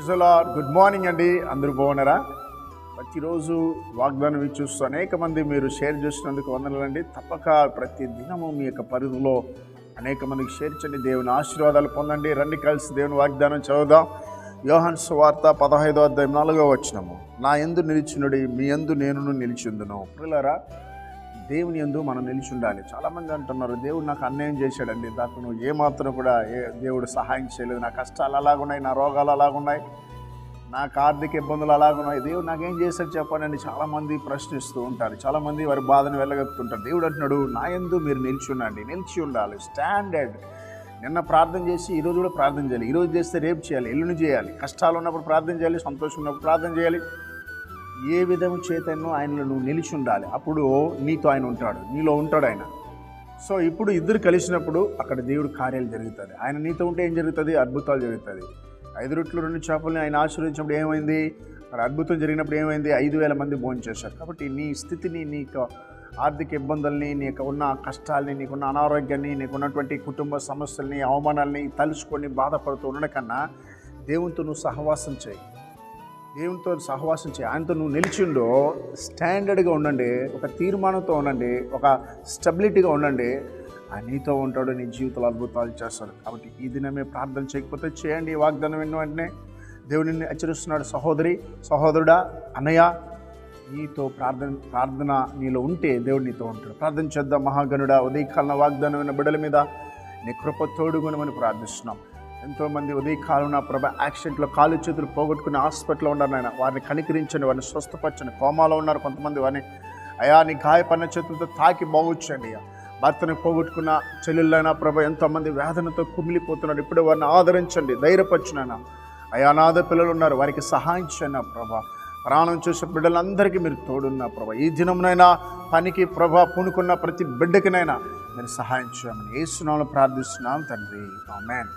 ప్రైజ్లా good morning అండి. అందరూ బాగున్నారా? ప్రతిరోజు వాగ్దానం చూస్తూ అనేక మంది మీరు షేర్ చేసినందుకు వందనాలండి తప్పక ప్రతి దినము మీ యొక్క పరిధిలో అనేక మందికి షేర్ చేయండి. దేవుని ఆశీర్వాదాలు పొందండి. రండి కలిసి దేవుని వాగ్దానం చదువుదాం. యోహన్ సువార్త పదహైదో అధ్యాయం నాలుగో వచ్చినము నా ఎందు నిలిచినుడి మీ ఎందు నేను నిలిచిందును పిల్లరా దేవుని ఎందు మనం నిలిచి ఉండాలి. చాలామంది అంటున్నారు దేవుడు నాకు అన్యాయం చేశాడండి. దాంట్లో నువ్వు ఏమాత్రం కూడా ఏ దేవుడు సహాయం చేయలేదు. నా కష్టాలు అలాగున్నాయి నా రోగాలు అలాగున్నాయి నాకు ఆర్థిక ఇబ్బందులు అలాగున్నాయి. దేవుడు నాకేం చేశాడు చెప్పానండి చాలామంది ప్రశ్నిస్తూ ఉంటారు. చాలామంది వారి బాధను వెళ్ళగెత్తుంటారు దేవుడు అంటున్నాడు నా ఎందు మీరు నిలిచి ఉండండి. నిలిచి ఉండాలి. స్టాండర్డ్. నిన్న ప్రార్థన చేసి ఈరోజు కూడా ప్రార్థన చేయాలి. ఈరోజు చేస్తే రేపు చేయాలి. ఎల్లుండి చేయాలి. కష్టాలు ఉన్నప్పుడు ప్రార్థన చేయాలి. సంతోషం ఉన్నప్పుడు ప్రార్థన చేయాలి. ఏ విధము చేతనో ఆయనలో నువ్వు నిలిచి ఉండాలి. అప్పుడు నీతో ఆయన ఉంటాడు. నీలో ఉంటాడు ఆయన. సో ఇప్పుడు ఇద్దరు కలిసినప్పుడు అక్కడ దేవుడు కార్యాలు జరుగుతుంది ఆయన నీతో ఉంటే ఏం జరుగుతుంది? అద్భుతాలు జరుగుతుంది ఐదు రొట్లు రెండు చేపల్ని ఆయన ఆశీర్వదించినప్పుడు ఏమైంది? అక్కడ అద్భుతం జరిగినప్పుడు ఏమైంది? ఐదు వేల మంది భోంచేశారు కాబట్టి నీ స్థితిని నీకు ఆర్థిక ఇబ్బందుల్ని నీకు ఉన్న కష్టాల్ని నీకున్న అనారోగ్యాన్ని నీకున్నటువంటి కుటుంబ సమస్యల్ని అవమానాల్ని తలుచుకొని బాధపడుతూ ఉండడం కన్నా దేవునితో నువ్వు సహవాసం చేయి. దేవునితో సహవాసం చేయి. ఆయనతో నువ్వు నిలిచిండో స్టాండర్డ్గా ఉండండి. ఒక తీర్మానంతో ఉండండి. ఒక స్టెబిలిటీగా ఉండండి. ఆయన నీతో ఉంటాడు. నీ జీవితంలో అద్భుతాలు చేస్తాడు. కాబట్టి ఈ దినమే ప్రార్థన చేయకపోతే చేయండి. ఈ వాగ్దానం విన్న వెంటనే దేవుడిని హెచ్చరిస్తున్నాడు. సహోదరి సహోదరుడా అన్నయ్య నీతో ప్రార్థన ప్రార్థన నీలో ఉంటే దేవుడు నీతో ఉంటాడు. ప్రార్థన చేద్దాం. మహాగణుడా ఉదయకాలన వాగ్దానం విన్న బిడ్డల మీద నీ కృప తోడుగునమని ప్రార్థిస్తున్నాం. ఎంతోమంది ఉదయకాలం నా ప్రభ యాక్సిడెంట్లో కాలు చేతులు పోగొట్టుకుని హాస్పిటల్లో ఉన్నారు నాయన. వారిని కనికరించండి వారిని స్వస్థపరచండి. కోమాలో ఉన్నారు కొంతమంది. వారిని అయా నీ గాయపడిన చేతులతో తాకి బాగుచ్చండి అయ్యా. భర్తను పోగొట్టుకున్న చెల్లెళ్ళైనా ప్రభ ఎంతోమంది వేదనతో కుమిలిపోతున్నారు. ఇప్పుడు వారిని ఆదరించండి ధైర్యపరచునైనా. అయా అనాథ పిల్లలు ఉన్నారు. వారికి సహాయం చేయండి ప్రభా. ప్రాణం చూసే బిడ్డలందరికీ మీరు తోడున్న ప్రభా. ఈ దినంనైనా పనికి ప్రభా పూనుకున్న ప్రతి బిడ్డకినైనా మీరు సహాయం చేయమని ఏ ప్రార్థిస్తున్నాం తండ్రి. ఆమెన్.